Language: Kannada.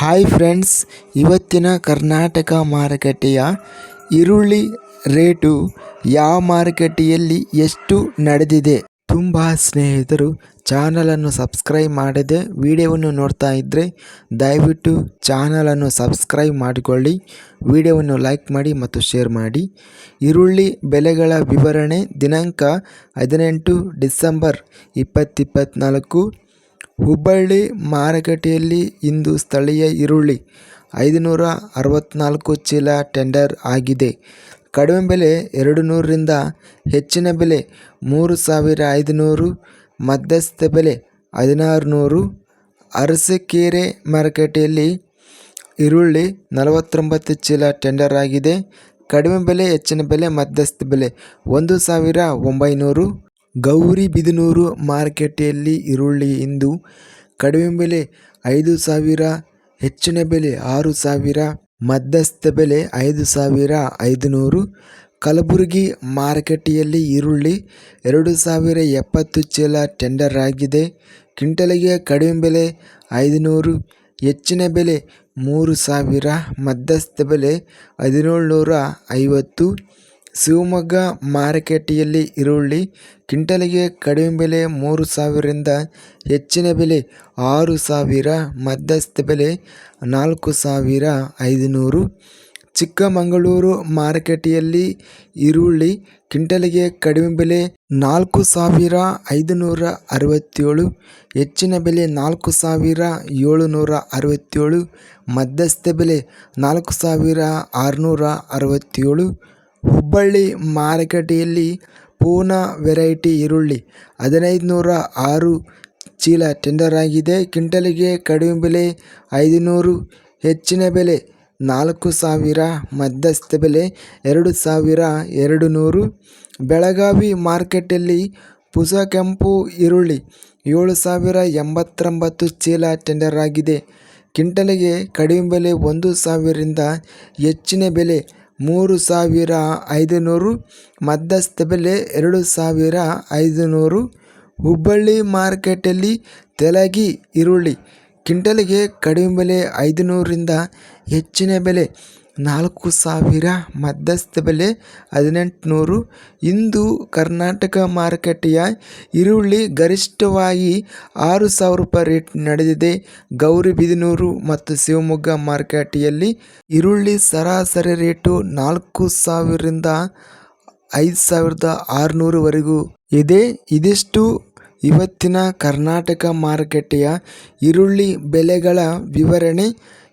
ಹಾಯ್ ಫ್ರೆಂಡ್ಸ್, ಇವತ್ತಿನ ಕರ್ನಾಟಕ ಮಾರುಕಟ್ಟೆಯ ಈರುಳ್ಳಿ ರೇಟು ಯಾವ ಮಾರುಕಟ್ಟೆಯಲ್ಲಿ ಎಷ್ಟು ನಡೆದಿದೆ? ತುಂಬ ಸ್ನೇಹಿತರು, ಚಾನಲನ್ನು ಸಬ್ಸ್ಕ್ರೈಬ್ ಮಾಡದೆ ವಿಡಿಯೋವನ್ನು ನೋಡ್ತಾ ಇದ್ದರೆ ದಯವಿಟ್ಟು ಚಾನಲನ್ನು ಸಬ್ಸ್ಕ್ರೈಬ್ ಮಾಡಿಕೊಳ್ಳಿ, ವಿಡಿಯೋವನ್ನು ಲೈಕ್ ಮಾಡಿ ಮತ್ತು ಶೇರ್ ಮಾಡಿ. ಈರುಳ್ಳಿ ಬೆಲೆಗಳ ವಿವರಣೆ ದಿನಾಂಕ ಹದಿನೆಂಟು ಡಿಸೆಂಬರ್ ಇಪ್ಪತ್ತಿಪ್ಪತ್ತ್ನಾಲ್ಕು ಹುಬ್ಬಳ್ಳಿ ಮಾರುಕಟ್ಟೆಯಲ್ಲಿ ಇಂದು ಸ್ಥಳೀಯ ಈರುಳ್ಳಿ ಐದುನೂರ ಅರವತ್ತ್ನಾಲ್ಕು ಚೀಲ ಟೆಂಡರ್ ಆಗಿದೆ. ಕಡಿಮೆ ಬೆಲೆ ಎರಡು ನೂರರಿಂದ ಹೆಚ್ಚಿನ ಬೆಲೆ ಮೂರು ಸಾವಿರ ಐದುನೂರು, ಮಧ್ಯಸ್ಥ ಬೆಲೆ ಹದಿನಾರು ನೂರು ಅರಸೀಕೆರೆ ಮಾರುಕಟ್ಟೆಯಲ್ಲಿ ಈರುಳ್ಳಿ ನಲವತ್ತೊಂಬತ್ತು ಚೀಲ ಟೆಂಡರ್ ಆಗಿದೆ. ಕಡಿಮೆ ಬೆಲೆ, ಹೆಚ್ಚಿನ ಬೆಲೆ, ಮಧ್ಯಸ್ಥ ಬೆಲೆ ಒಂದು ಸಾವಿರ ಒಂಬೈನೂರು. ಗೌರಿಬಿದನೂರು ಮಾರುಕಟ್ಟೆಯಲ್ಲಿ ಈರುಳ್ಳಿ ಇಂದು ಕಡಿಮೆ ಬೆಲೆ ಐದು ಸಾವಿರ, ಹೆಚ್ಚಿನ ಬೆಲೆ ಆರು ಸಾವಿರ, ಮಧ್ಯಸ್ಥ ಬೆಲೆ ಐದು ಸಾವಿರ ಐದುನೂರು. ಕಲಬುರಗಿ ಮಾರುಕಟ್ಟೆಯಲ್ಲಿ ಈರುಳ್ಳಿ ಎರಡು ಸಾವಿರ ಎಪ್ಪತ್ತು ಚೀಲ ಟೆಂಡರ್ ಆಗಿದೆ. ಕ್ವಿಂಟಲಿಗೆ ಕಡಿಮೆ ಬೆಲೆ ಐದುನೂರು, ಹೆಚ್ಚಿನ ಬೆಲೆ ಮೂರು ಸಾವಿರ, ಮಧ್ಯಸ್ಥ ಬೆಲೆ ಹದಿನೇಳು ನೂರ ಐವತ್ತು. ಶಿವಮೊಗ್ಗ ಮಾರುಕಟ್ಟೆಯಲ್ಲಿ ಈರುಳ್ಳಿ ಕ್ವಿಂಟಲಿಗೆ ಕಡಿಮೆ ಬೆಲೆ ಮೂರು ಸಾವಿರದಿಂದ ಹೆಚ್ಚಿನ ಬೆಲೆ ಆರು ಸಾವಿರ, ಮಧ್ಯಸ್ಥ ಬೆಲೆ ನಾಲ್ಕು ಸಾವಿರ ಐದುನೂರು. ಚಿಕ್ಕಮಗಳೂರು ಮಾರುಕಟ್ಟೆಯಲ್ಲಿ ಈರುಳ್ಳಿ ಕ್ವಿಂಟಲಿಗೆ ಕಡಿಮೆ ಬೆಲೆ ನಾಲ್ಕು ಸಾವಿರ ಐದುನೂರ ಅರವತ್ತೇಳು, ಹೆಚ್ಚಿನ ಬೆಲೆ ನಾಲ್ಕು ಸಾವಿರ ಏಳುನೂರ ಅರವತ್ತೇಳು, ಮಧ್ಯಸ್ಥ ಬೆಲೆ ನಾಲ್ಕು ಸಾವಿರ ಆರುನೂರ ಅರವತ್ತೇಳು. ಹುಬ್ಬಳ್ಳಿ ಮಾರುಕಟ್ಟೆಯಲ್ಲಿ ಪೂನಾ ವೆರೈಟಿ ಈರುಳ್ಳಿ. ಹದಿನೈದು ನೂರ ಆರು ಚೀಲ ಟೆಂಡರ್ ಆಗಿದೆ. ಕ್ವಿಂಟಲಿಗೆ ಕಡಿಮೆ ಬೆಲೆ ಐದುನೂರು, ಹೆಚ್ಚಿನ ಬೆಲೆ ನಾಲ್ಕು ಸಾವಿರ, ಮಧ್ಯಸ್ಥ ಬೆಲೆ ಎರಡು ಸಾವಿರ ಎರಡು ನೂರು ಬೆಳಗಾವಿ ಮಾರ್ಕೆಟಲ್ಲಿ ಪುಸ ಕೆಂಪು ಈರುಳ್ಳಿ ಏಳು ಸಾವಿರ ಎಂಬತ್ತೊಂಬತ್ತು ಚೀಲ ಟೆಂಡರ್ ಆಗಿದೆ. ಕಿಂಟಲಿಗೆ ಕಡಿಮೆ ಬೆಲೆ ಒಂದು ಸಾವಿರದಿಂದ ಹೆಚ್ಚಿನ ಬೆಲೆ ಮೂರು ಸಾವಿರ ಐದುನೂರು, ಮಧ್ಯಸ್ಥ ಬೆಲೆ ಎರಡು ಸಾವಿರ ಐದು ನೂರು ಹುಬ್ಬಳ್ಳಿ ಮಾರ್ಕೆಟಲ್ಲಿ ತೆಲಗಿ ಈರುಳ್ಳಿ, ಕ್ವಿಂಟಲಿಗೆ ಕಡಿಮೆ ಬೆಲೆ ಐದು ನೂರರಿಂದ ಹೆಚ್ಚಿನ ಬೆಲೆ ನಾಲ್ಕು ಸಾವಿರ ಮಧ್ಯಸ್ಥ ಬೆಲೆ ಹದಿನೆಂಟುನೂರು. ಇಂದು ಕರ್ನಾಟಕ ಮಾರುಕಟ್ಟೆಯ ಈರುಳ್ಳಿ ಗರಿಷ್ಠವಾಗಿ ಆರು ಸಾವಿರ ರೂಪಾಯಿ ರೇಟ್ ನಡೆದಿದೆ. ಗೌರಿಬಿದನೂರು ಮತ್ತು ಶಿವಮೊಗ್ಗ ಮಾರುಕಟ್ಟೆಯಲ್ಲಿ ಈರುಳ್ಳಿ ಸರಾಸರಿ ರೇಟು ನಾಲ್ಕು ಸಾವಿರದಿಂದ ಐದು ಸಾವಿರದ ಆರುನೂರುವರೆಗೂ ಇದೆ. ಇದಿಷ್ಟು ಇವತ್ತಿನ ಕರ್ನಾಟಕ ಮಾರುಕಟ್ಟೆಯ ಈರುಳ್ಳಿ ಬೆಲೆಗಳ ವಿವರಣೆ.